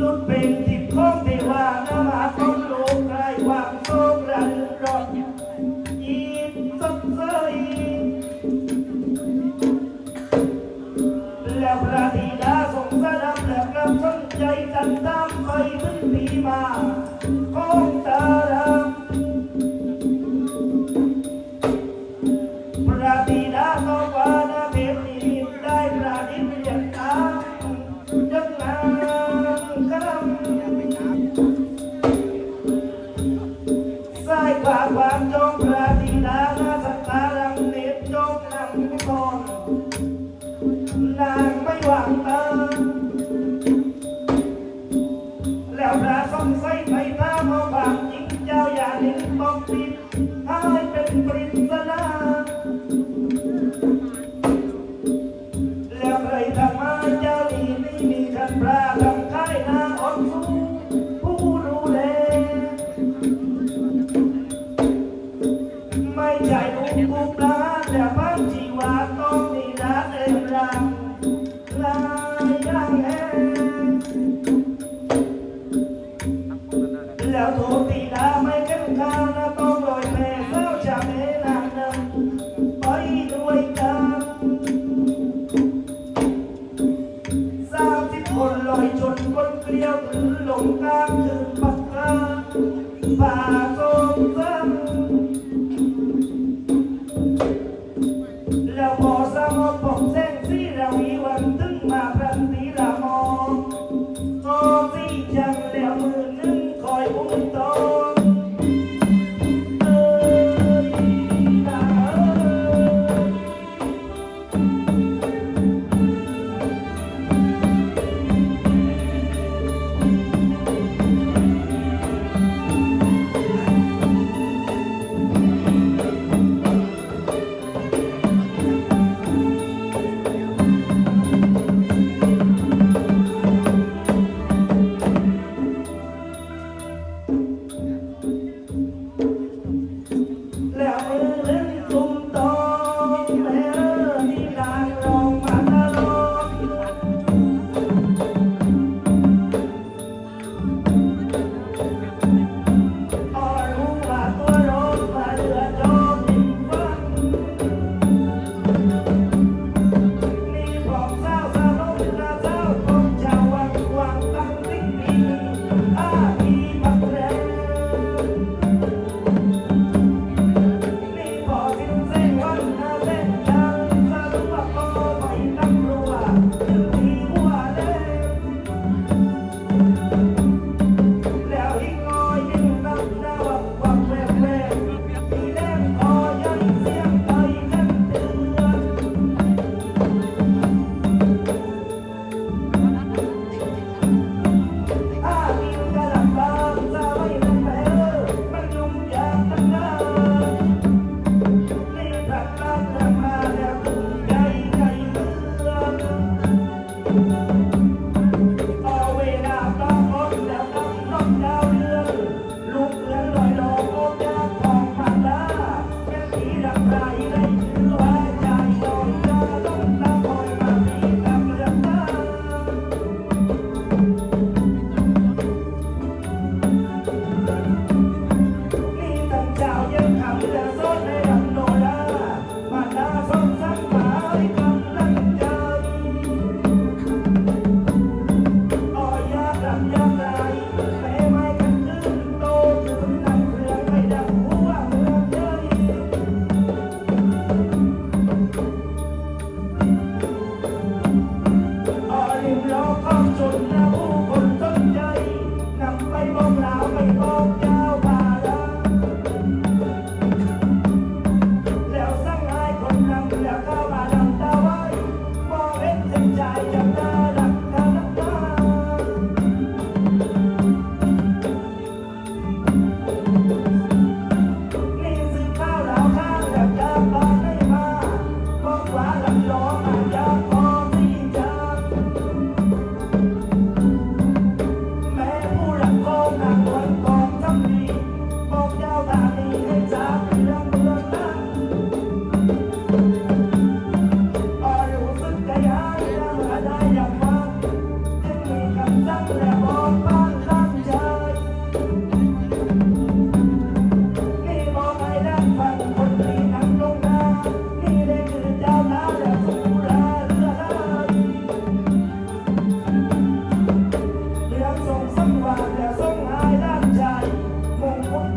Lord, baby. บาปามจงพระธิดาราสตารังเนตจงนำตอนนางไม่หวังเตาแล้วพระทรงใส่ไฟตาเมาบางหญิงเจ้าอย่าหนึ่งต้องปิดให้เป็นปริศนา อุ้มปลาแต่บ้านจีวาต้อง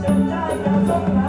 现在要走。